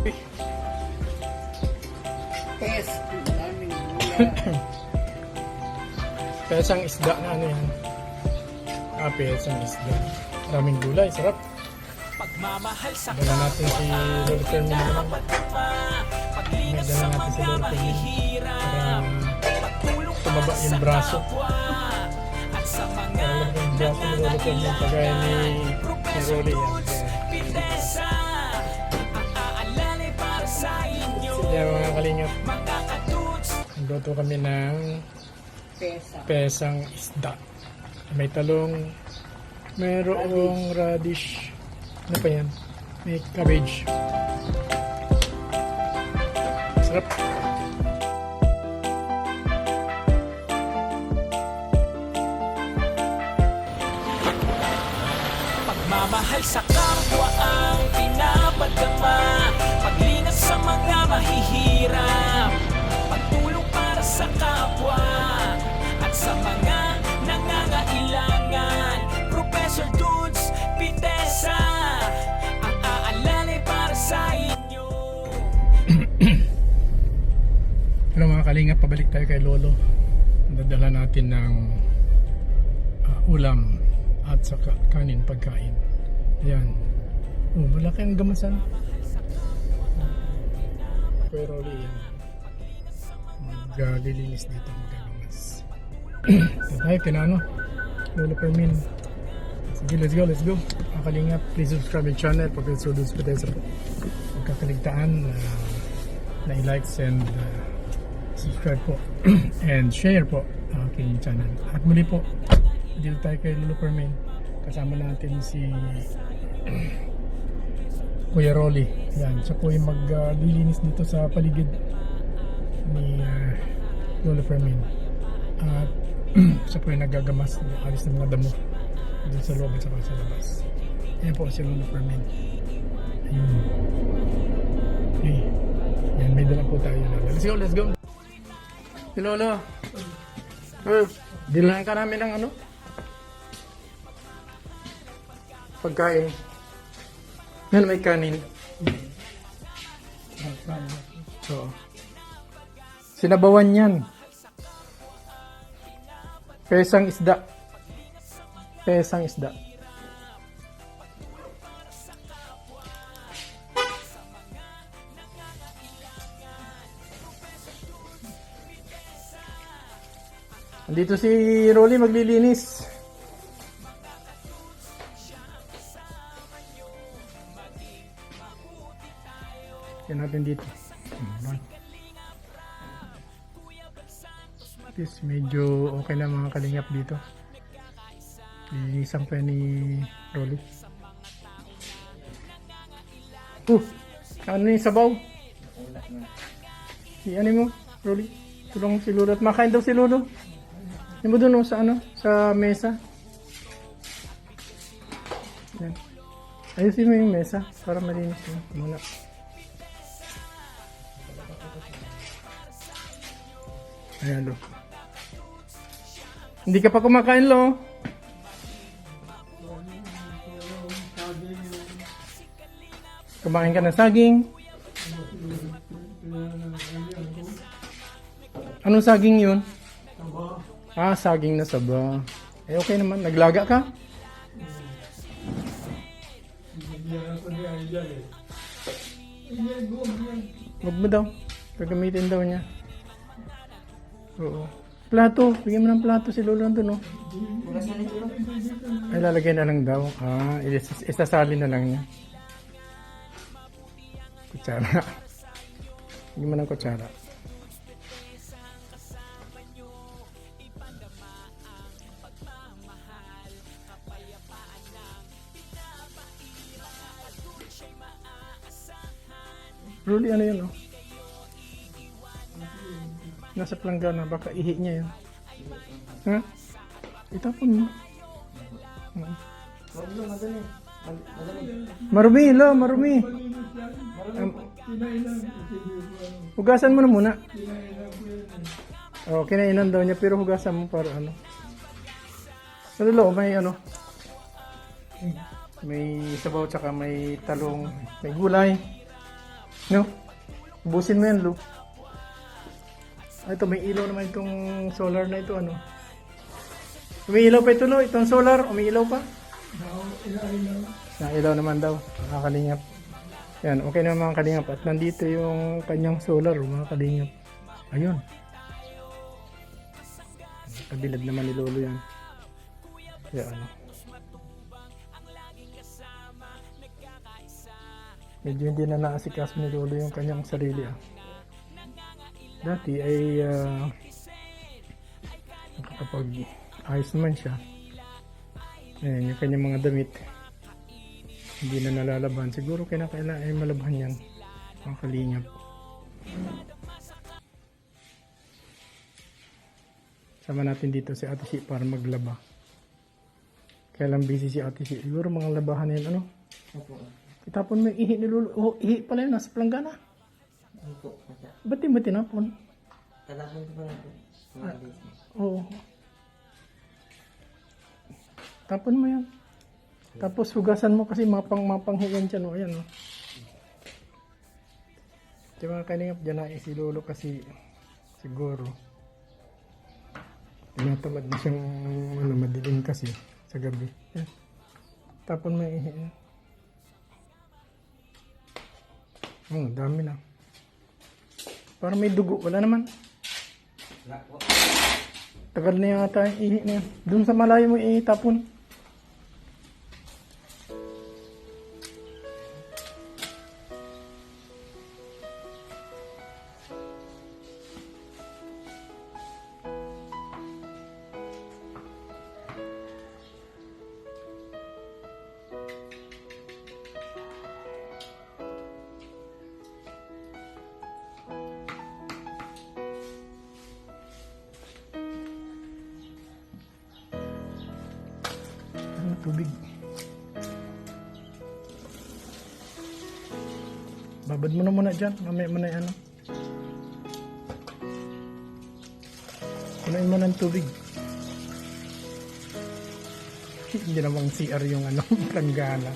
Pes. Ang daming gulay. Pesang isda na ano yan. Ah, pesang isda. Maraming gulay, sarap. Pagmamahal sa Dala natin si Lolo Fermin naman. kapwa May dala sa natin si Lolo Fermin. Para tumaba yung braso. kapwa At sa mga Fermin kagaya ni Rolly yan. Kaya mga kalingap, nagluto kami ng Pesa. pesang isda. May talong, mayroong radish. Ano pa yan? May cabbage. Sarap. Pagmamahal sa kapwa ang pinapadama mga mahihirap Pagtulong para sa kapwa At sa mga nangangailangan Professor Dudes Pitesa Ang aalalay para sa inyo Hello mga kalingap, pabalik tayo kay Lolo. Dadala natin ng ah, ulam at saka kanin, pagkain. Ayan. Oh, malaki ang gamasan. Kuya Rolly. Maglilinis dito, magagamas. Ito tayo, kinano. Lolo Fermin. Sige, let's go, let's go. Mga kalingap, please subscribe my channel. Professor Dulce Pedesa po. Huwag kakaligtaan na na i-likes and uh, subscribe po and share po ang aking channel. At muli po, dito tayo kay Lolo Fermin. Kasama natin si Kuya Rolly. Yan, siya po yung maglilinis dito sa paligid ni uh, Lolo Fermin. At siya po yung nagagamas, alis ng mga damo dito sa loob at saka sa labas. Yan po si Lolo Fermin. Ayun. Okay. Yan, may dala po tayo. Let's go, let's go. Si Lolo. Eh, dilahan ka namin ng ano? Pagkain. Yan, may kanin. So, sinabawan yan. Pesang isda. Pesang isda. Andito si Rolly maglilinis. Natin dito. Ayan. At least medyo okay na mga kalingap dito. Lilinisan pa ni Rolly. Uh! Ano yung sabaw? Si ano mo, Rolly? Tulong si Lolo at makain daw si Lolo. Yan mo dun oh, sa ano? Sa mesa. Yan. Ayusin mo yung mesa para malinis yun. Muna. Ayan lo. Hindi ka pa kumakain lo. Kumain ka ng saging. Anong saging yun? Ah, saging na saba. Eh, okay naman. Naglaga ka? Huwag mo daw. Gagamitin daw niya. Oo. Plato. Bigyan mo ng plato si Lolo nandun, no? Ay, lalagay na lang daw. Ah, is- isasali na lang niya. Kutsara. Bigyan mo ng kutsara. Rolly, ano yun, oh? Nasa planggana, baka ihi niya yun. Ha? Itapon mo. Oo. Marumi, lo, marumi. Um, hugasan mo na muna. Oh, kinainan daw niya pero hugasan mo para ano. Ano lo, may ano. May sabaw tsaka may talong, may gulay. No? Ubusin mo yan, Lu. Ah, ito, may ilaw naman itong solar na ito, ano? Umiilaw pa ito, Lu. Itong solar, umiilaw pa. Na ilaw naman daw, mga kalingap. Yan, okay na mga kalingap. At nandito yung kanyang solar, mga kalingap. Ayun. Kabilad naman ni Lolo yan. Kaya ano. Medyo hindi na naasikaso ni Lolo yung kanyang sarili ah. Dati ay ah, nakakapag ayos naman siya. Ayan, yung kanyang mga damit. Hindi na nalalaban. Siguro kinakailangan ay malabhan yan. Mga kalingap. Sama natin dito si Ate Si para maglaba. Kaya lang busy si Ate Si. Siguro mga labahan na yun, ano? Opo. Itapon mo yung ihi ni Lolo. Oh, ihi pala yun, nasa planggana. Opo. Kaya. Ba't di mo tinapon? Ko pa lang po. Mga days. Oo. Tapon mo yan. Tapos hugasan mo kasi mapang mapanghiyan dyan. O, ayan o. Di ba kanina dyan na si Lolo kasi siguro tinatamad na siyang ano, madilim kasi sa gabi. Yan. Tapon mo ihi. yan. Oh, dami na. Para may dugo. Wala naman. Tagal na yata yung ihi na yan. Doon sa malayo mo itapon. Tubig. Babad mo na muna dyan. Mamaya mo na yung ano. Kunain mo ng tubig. Hindi namang CR yung ano, planggana.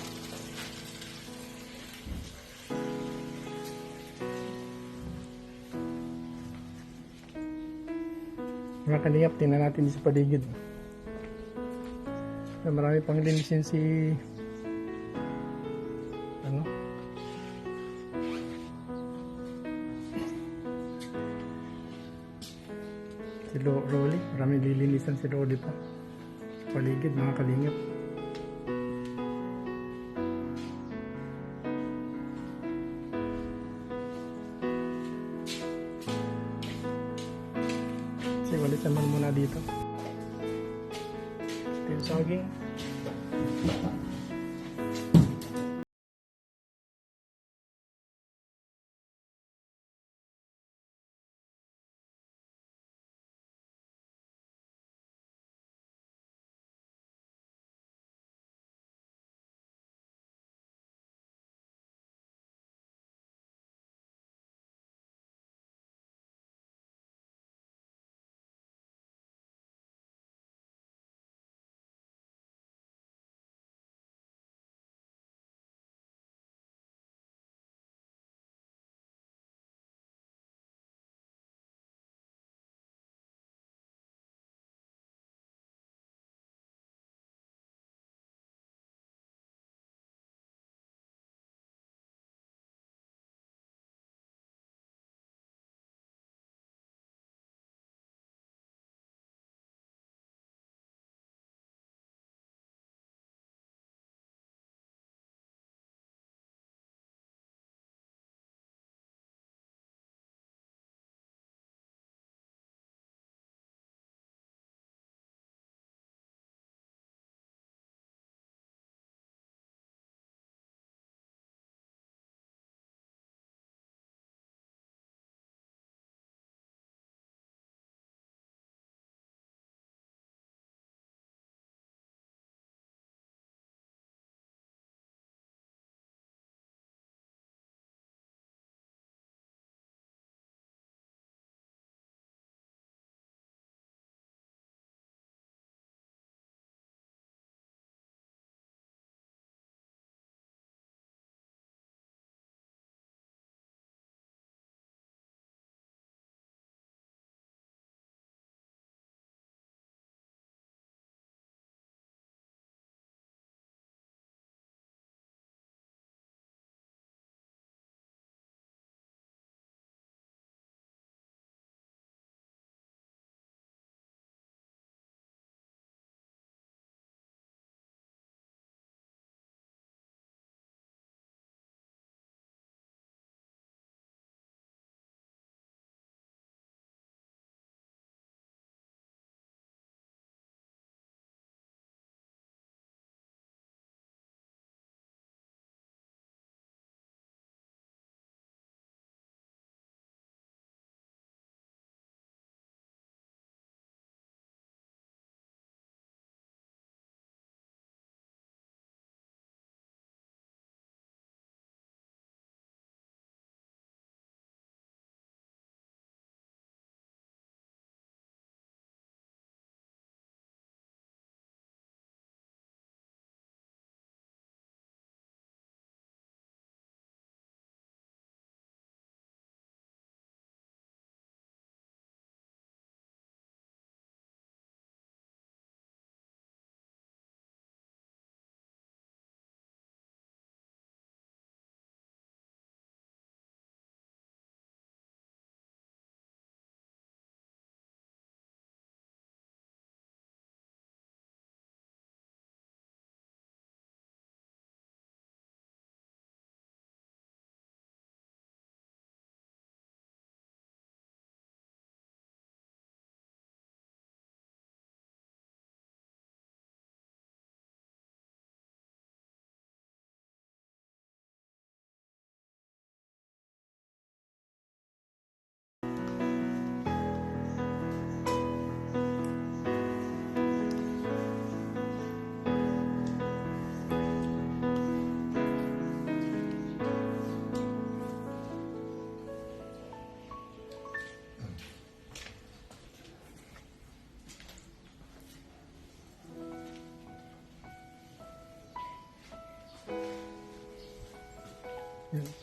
Mga kalingap, tingnan natin sa paligid. Na marami pang linisin si ano? Si Lo Rolly. Marami lilinisan si Rolly pa. Paligid mga kalingap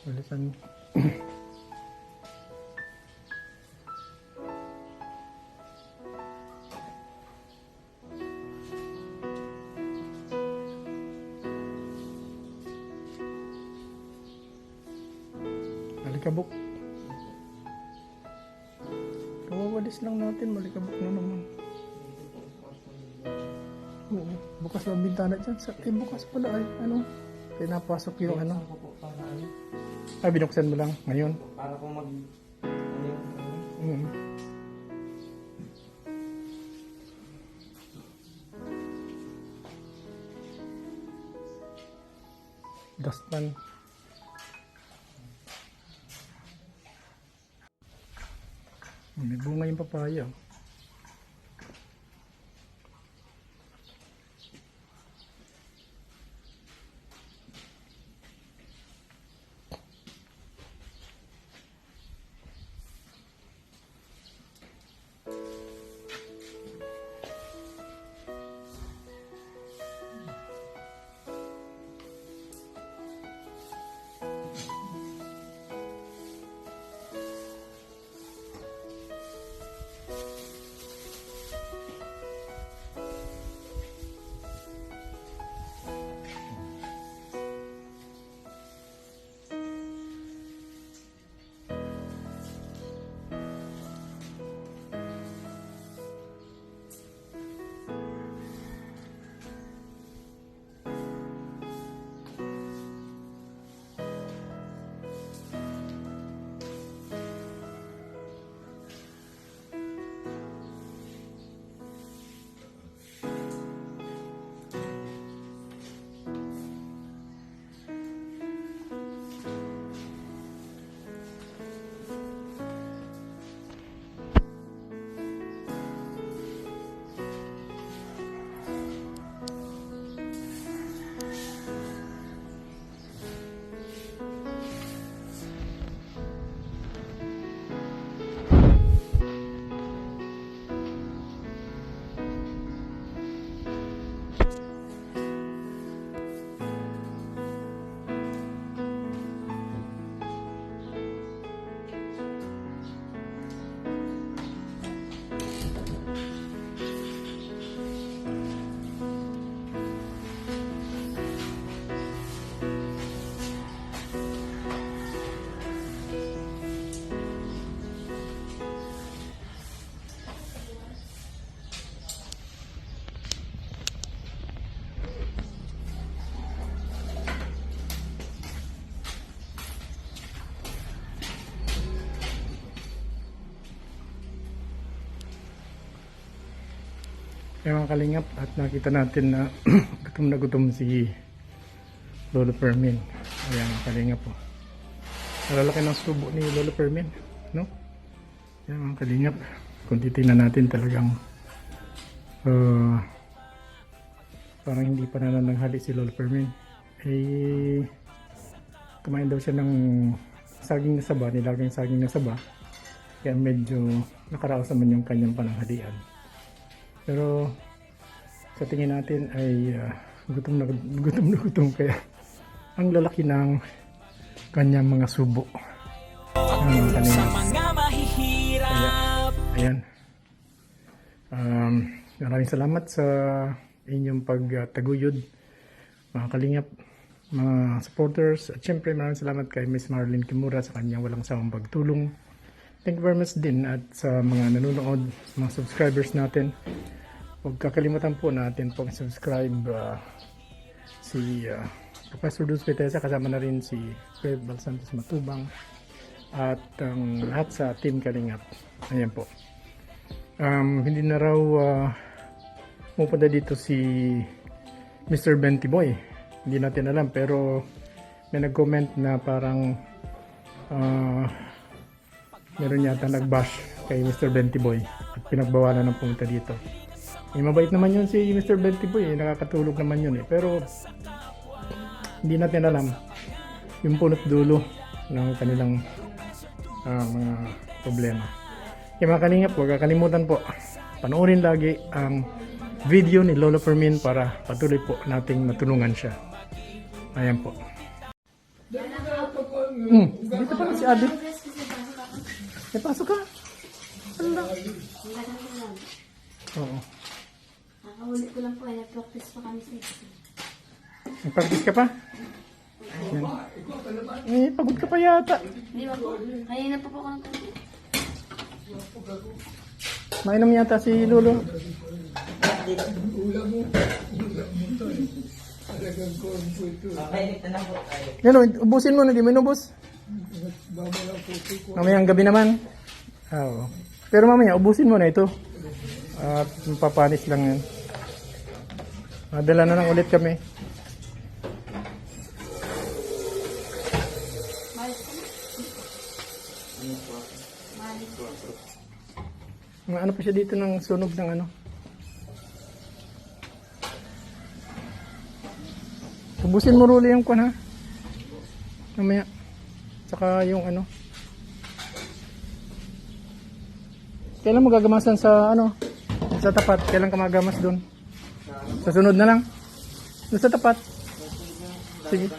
Balisan. Malikabok. Kawawalis lang natin, malikabok na naman. Oo, bukas ang bintana dyan. Sa, eh, bukas pala ay, ano, pinapasok yung ano. Ano, Ah, binuksan mo lang ngayon. para po mag, ano yung, Mm. Dustpan. May bunga yung papaya. oh. Mga kalingap at nakita natin na gutom na gutom si Lolo Fermin. Ayan kalingap po. Nalalaki ng subo ni Lolo Fermin. No? Ayan mga kalingap. Kung titingnan natin talagang uh, parang hindi pa nanananghali si Lolo Fermin. Eh, kumain daw siya ng saging na saba, nilagang saging na saba. Kaya medyo nakaraos naman yung kanyang pananghalian. Pero sa tingin natin ay ah, gutom na gutom na gutom kaya ang lalaki ng kanyang mga subo. Ang mahihirap Ayan. Um, maraming salamat sa inyong pagtaguyod mga kalingap, mga supporters. At syempre maraming salamat kay Miss Marlene Kimura sa kanyang walang sawang pagtulong. Thank you very much din at sa mga nanonood, mga subscribers natin. Huwag kakalimutan po natin pong subscribe ah, si ah, Professor Dulce Petesa kasama na rin si Fred Balsantos Matubang at ang lahat sa Team Kalingap. Ayan po. Um, hindi na raw uh, pupunta dito si Mr. Benty Boy. Hindi natin alam pero may nag-comment na parang ah, meron yata nag-bash kay Mr. Benty Boy at pinagbawalan ng pumunta dito. Eh, mabait naman yun si Mr. Benty Boy, eh. nakakatulog naman yun eh. Pero hindi natin alam yung punot dulo ng kanilang ah, mga problema. Kaya mga kalingap, huwag kakalimutan po, panoorin lagi ang video ni Lolo Fermin para patuloy po nating matulungan siya. Ayan po. Hmm, dito pala si Adi. May pasok ka? Ala. Oo. Nakahuli ko lang po eh, nag-practice pa kami sa ito. Nag-practice ka pa? Yan. Eh, pagod ka pa yata. Hindi ba po? Kanina pa po ako ng Mainom yata si Lolo. O, ubusin mo na, di mo inubos. Mamayang gabi naman. Ah, Oo. Pero mamaya, ubusin mo na ito. At papanis lang yan. Madala na lang ulit kami. Ano pa siya dito ng sunog ng ano. Ubusin mo ruli yung kwan ha. Mamaya. Tsaka yung ano. Kailan mo gagamasan sa ano? Sa tapat. Kailan ka magamas doon? Sa sunod na lang. Sa tapat. Sige.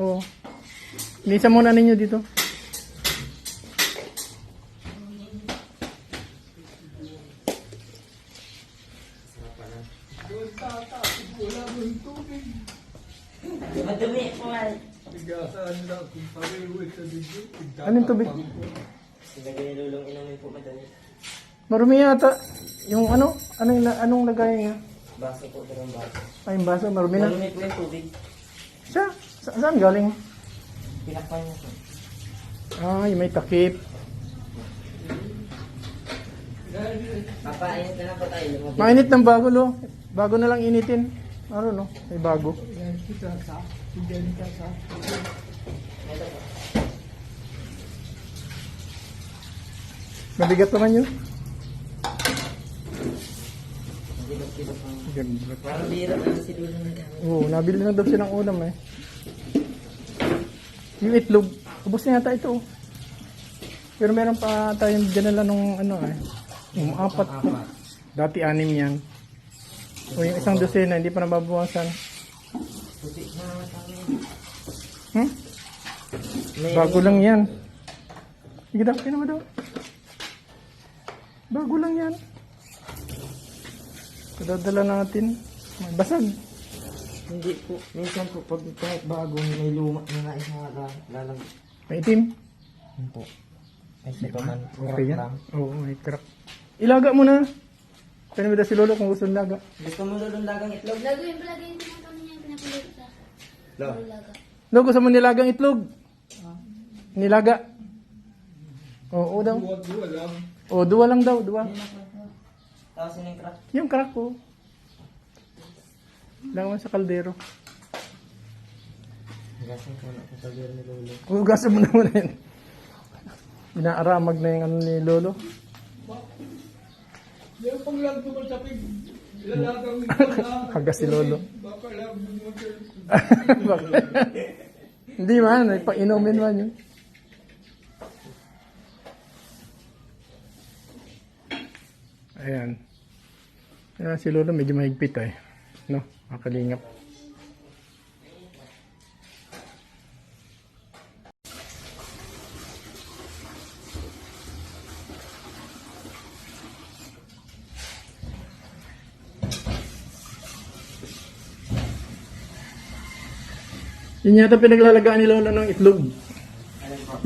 Oo. Lisa muna ninyo dito. Anong tubig? Sinagay ni Lulong inumin po madami. Marumi yata. Yung ano? Anong, anong lagay niya? Baso po dalawang baso. Ay, yung baso. Marumi na. Madumi po yung tubig. Sa, sa saan galing? Pinakpan niya po. Ay, may takip. Papainit na lang po tayo. Mainit ng bago, lo. Bago na lang initin. Ano, no? May bago. Ito po. Mabigat naman yun. Magilap-kilap ang... Ganda. Parang bira na si Lulong na. Oo, nabili na daw siya ng ulam eh. Yung itlog, ubos na yata ito. oh. Pero meron pa tayong dinala nung ano eh. Yung apat. Dati anim yan. O yung isang dosena, hindi pa nababawasan. Puti na. Hmm? May Bago lang yan. Sige daw, kaya naman daw. Bago lang yan. Dadala natin. May Basag. Hindi po. Minsan po pag kahit bago may luma na nais na la- lalang. May itim. Yun po. Ay siya pa man. Okay yan. Oo, may crack. Ilaga mo na. Mo daw si Lolo kung gusto nilaga. Gusto mo Lulong dagang itlog? Lago yung palagi yung tinatawag niya, pinapalit sa Lo. laga. Lo, gusto mo nilagang itlog? Nilaga. Oo, daw. Oo, dua lang daw, dua. Tapos yun yung crack. Yung crack ko. Lang mo sa kaldero. Gasin ko na po sa beer ni Lolo. Hugasan mo naman yan. Inaaramag na yung ano ni Lolo. Yung pag lang tumatapig, ilalagang ito na. Hagas si Lolo. Baka lang Hindi man, painumin man yun. Ayan. Ayan si Lolo medyo mahigpit eh. No, makalingap. Yun yata pinaglalagaan ni Lolo ng itlog.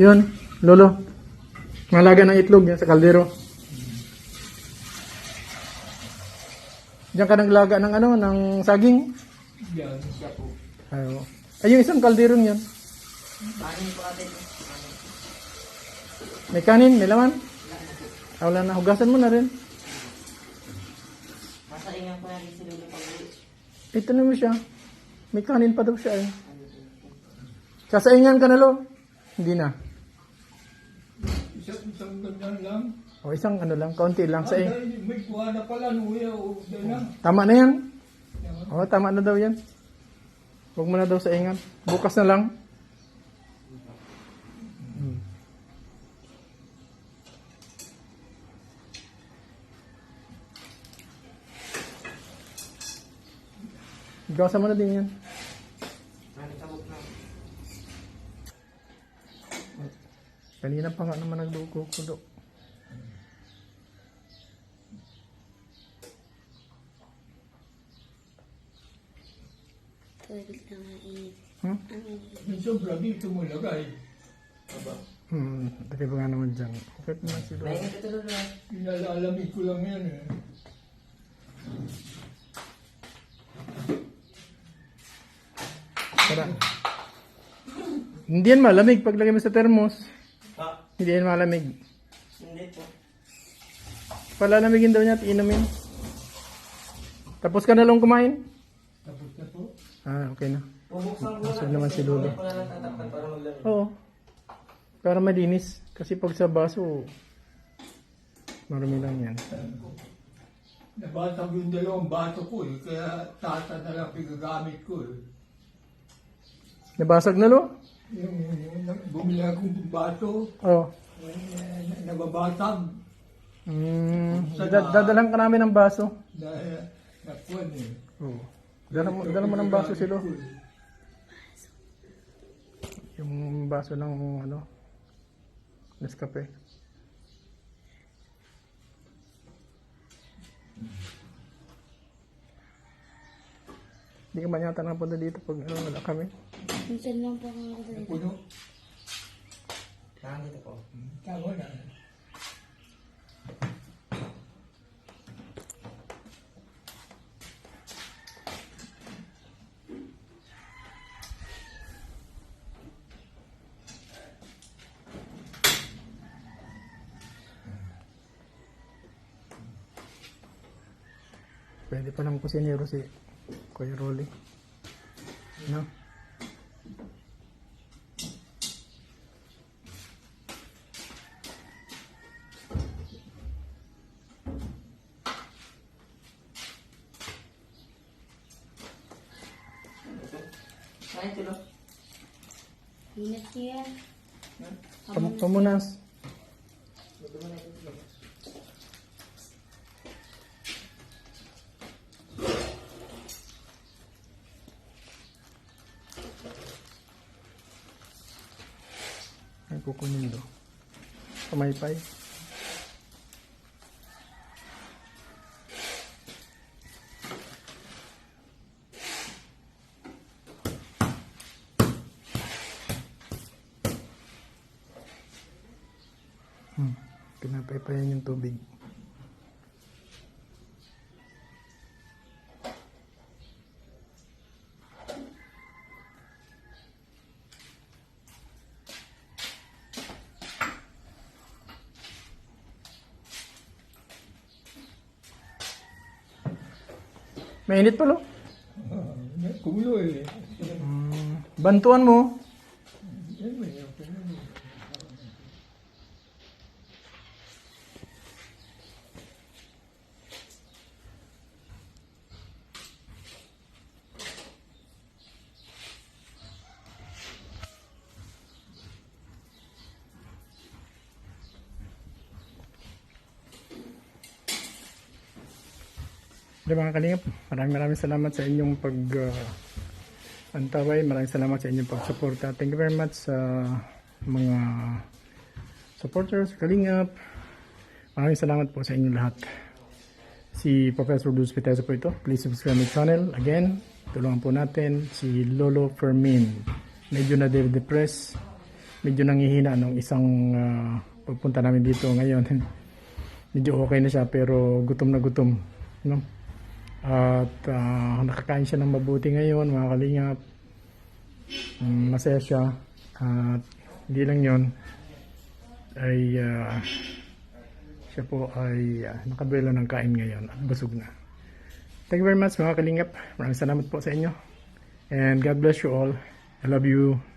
Yun, Lolo. Malaga ng itlog yan sa kaldero. Diyan ka naglaga ng ano, ng saging. Yan, siya po. Ay. Ay, yung isang kalderong yan. Anin po atin. May kanin, may laman. Ah, wala na, hugasan mo na rin. Masaingan po natin si Lolo pag. Ito na mo siya. May kanin pa daw siya eh. Sasaingan ka na, Lo. Hindi na. Isang, isang lang. O isang ano lang, kaunti lang. Saing. dahil may kuha na pala, nuya o dahil na. Tama na yan. O, tama na daw yan. Huwag mo na daw saingan. Bukas na lang. Hmm. Hugasan mo na din yan. Kanina pa nga naman nagdukukulo. Toilet lang ang init. Hmm? Ang init. Minsan bra dito mo lagay. Hmm, lagay pa nga naman dyan. Okay pa naman si Lolo. Mainit ito lolo. Pinalalamig ko lang yan eh. Tara. Hindi yan malamig pag lagay mo sa thermos. Ha? Hindi yan malamig. Hindi po. Palalamigin daw niya at inumin. Tapos ka na lang kumain? Ah, okay na. Bubuksan ko Busog naman si Lolo. Oo. Para malinis. Kasi pag sa baso, marami lang yan. Nabatag yung dalawang bato ko eh. Kaya tata na lang pinagamit ko eh. Nabasag na lo? Yung, yung, yung bumili akong bato, Oo. eh, nababatag. Mm, dad- dadalan ka namin ng baso. Dahil nakuan eh. Oo. Dala mo, dala mo ng baso silo. Yung baso ng ano, Nescafe. Hindi ka man yata napunta dito pag ano, wala kami. Minsan lang po ako nakatoilet. Puno. Nakakita po. Tama na. Pwede pa lang kusinero si Kuya Rolly. No? Kain tulo. Init niya. Pam- Pamaypay. Hmm. Mainit pa lo. Ah, Kumulo eh. Hmm. Bantuan mo. Di mga kalingap, maraming maraming salamat sa inyong pag uh, antaway. Maraming salamat sa inyong pagsuporta. Thank you very much sa mga supporters, kalingap. Maraming salamat po sa inyong lahat. Si Professor Luz Pitesa po ito. Please subscribe my channel. Again, tulungan po natin si Lolo Fermin. Medyo na depress Medyo nangihina nung isang uh, pagpunta namin dito ngayon. Medyo okay na siya pero gutom na gutom. No? At ah, nakakain siya ng mabuti ngayon, mga kalingap. Mm, masaya siya. At hindi lang yon ay ah, siya po ay uh, nakaduelo ng kain ngayon at busog na. Thank you very much mga kalingap. Maraming salamat po sa inyo. And God bless you all. I love you.